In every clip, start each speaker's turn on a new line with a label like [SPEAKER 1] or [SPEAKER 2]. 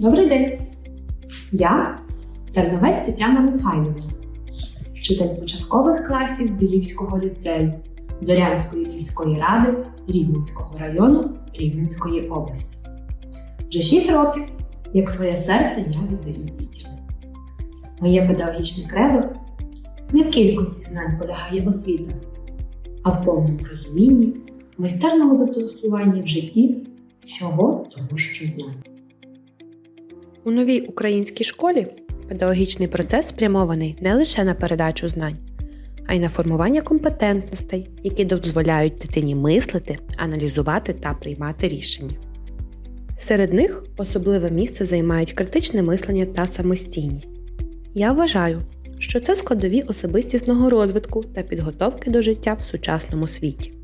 [SPEAKER 1] Добрий день. Я Терновець Тетяна Михайлівна, вчитель початкових класів Білівського ліцею Зорянської сільської ради Рівненського району Рівненської області. Вже 6 років, як своє серце, я віддаю дітям. Моє педагогічне кредо не в кількості знань полягає освіта, а в повному розумінні, майстерному застосуванні в житті всього того, що знаю.
[SPEAKER 2] У новій українській школі педагогічний процес спрямований не лише на передачу знань, а й на формування компетентностей, які дозволяють дитині мислити, аналізувати та приймати рішення. Серед них особливе місце займають критичне мислення та самостійність. Я вважаю, що це складові особистісного розвитку та підготовки до життя в сучасному світі.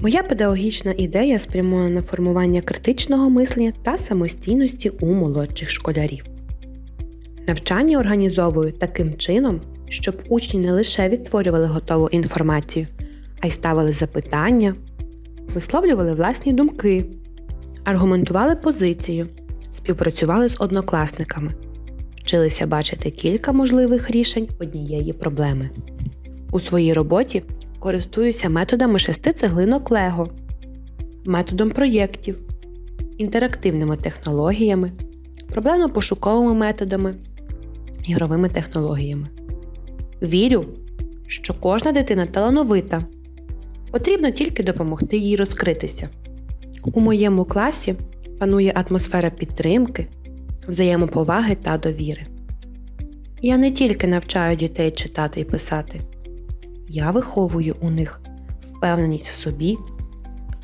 [SPEAKER 2] Моя педагогічна ідея спрямована на формування критичного мислення та самостійності у молодших школярів. Навчання організовую таким чином, щоб учні не лише відтворювали готову інформацію, а й ставили запитання, висловлювали власні думки, аргументували позицію, співпрацювали з однокласниками, вчилися бачити кілька можливих рішень однієї проблеми. У своїй роботі користуюся методами шести цеглинок Лего, методом проєктів, інтерактивними технологіями, проблемно-пошуковими методами, ігровими технологіями. Вірю, що кожна дитина талановита. Потрібно тільки допомогти їй розкритися. У моєму класі панує атмосфера підтримки, взаємоповаги та довіри. Я не тільки навчаю дітей читати і писати. Я виховую у них впевненість в собі,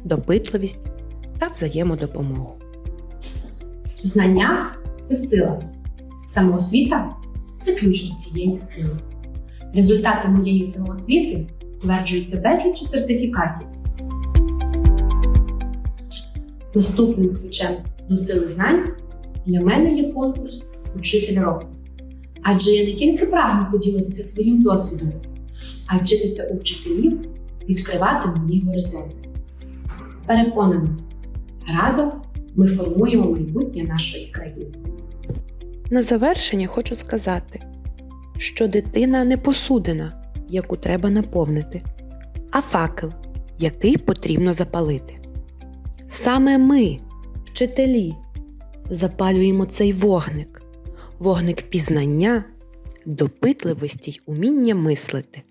[SPEAKER 2] допитливість та взаємодопомогу.
[SPEAKER 1] Знання це сила. Самоосвіта це ключ до цієї сили. Результати моєї самоосвіти тверджуються безліччю сертифікатів. Наступним ключем до сили знань для мене є конкурс Учитель року. Адже я не тільки прагну поділитися своїм досвідом, а вчитися у вчителів відкривати нові горизонти. Переконана, разом ми формуємо майбутнє нашої країни.
[SPEAKER 2] На завершення хочу сказати, що дитина не посудина, яку треба наповнити, а факел, який потрібно запалити. Саме ми, вчителі, запалюємо цей вогник, вогник пізнання, допитливості й уміння мислити.